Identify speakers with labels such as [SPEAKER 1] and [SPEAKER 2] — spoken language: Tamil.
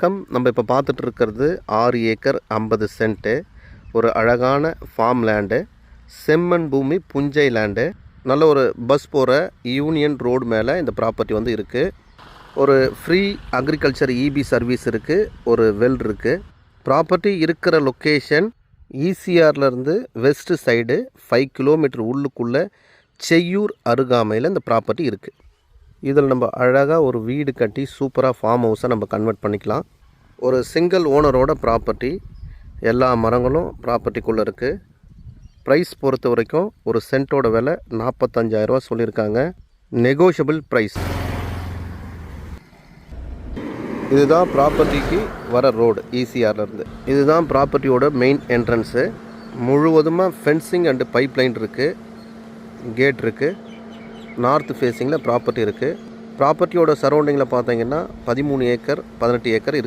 [SPEAKER 1] பக்கம் நம்ம இப்போ பார்த்துட்டு இருக்கிறது ஆறு ஏக்கர் ஐம்பது சென்ட்டு. ஒரு அழகான ஃபார்ம் லேண்டு செம்மண் பூமி புஞ்சை லேண்டு நல்ல ஒரு பஸ் போகிற யூனியன் ரோடு மேலே இந்த ப்ராப்பர்ட்டி வந்து இருக்குது ஒரு ஃப்ரீ அக்ரிகல்ச்சர் இபி சர்வீஸ் இருக்குது ஒரு வெல் இருக்குது ப்ராப்பர்ட்டி இருக்கிற லொக்கேஷன் ஈசிஆர்லேருந்து வெஸ்ட் சைடு ஃபைவ் கிலோமீட்டர் உள்ளுக்குள்ளே செய்யூர் அருகாமையில் இந்த ப்ராப்பர்ட்டி இருக்குது இதில் நம்ம அழகாக ஒரு வீடு கட்டி சூப்பராக ஃபார்ம் ஹவுஸை நம்ம கன்வெர்ட் பண்ணிக்கலாம். ஒரு சிங்கிள் ஓனரோட ப்ராப்பர்ட்டி எல்லா மரங்களும் ப்ராப்பர்ட்டிக்குள்ளே இருக்குது ப்ரைஸ் பொறுத்த வரைக்கும் ஒரு சென்ட்டோட விலை நாற்பத்தஞ்சாயிரரூவா சொல்லியிருக்காங்க. நெகோஷியபிள் ப்ரைஸ் இதுதான் ப்ராப்பர்ட்டிக்கு வர ரோடு ஈசிஆர்லேருந்து இதுதான் ப்ராப்பர்ட்டியோட மெயின் என்ட்ரன்ஸு முழுவதுமாக ஃபென்சிங் அண்டு பைப்லைன் இருக்குது கேட் இருக்குது நார்த் ஃபேஸிங்கில் ப்ராப்பர்ட்டி இருக்குது ப்ராப்பர்ட்டியோட சரௌண்டிங்கில் பார்த்தீங்கன்னா பதிமூணு ஏக்கர் பதினெட்டு ஏக்கர் இருக்குது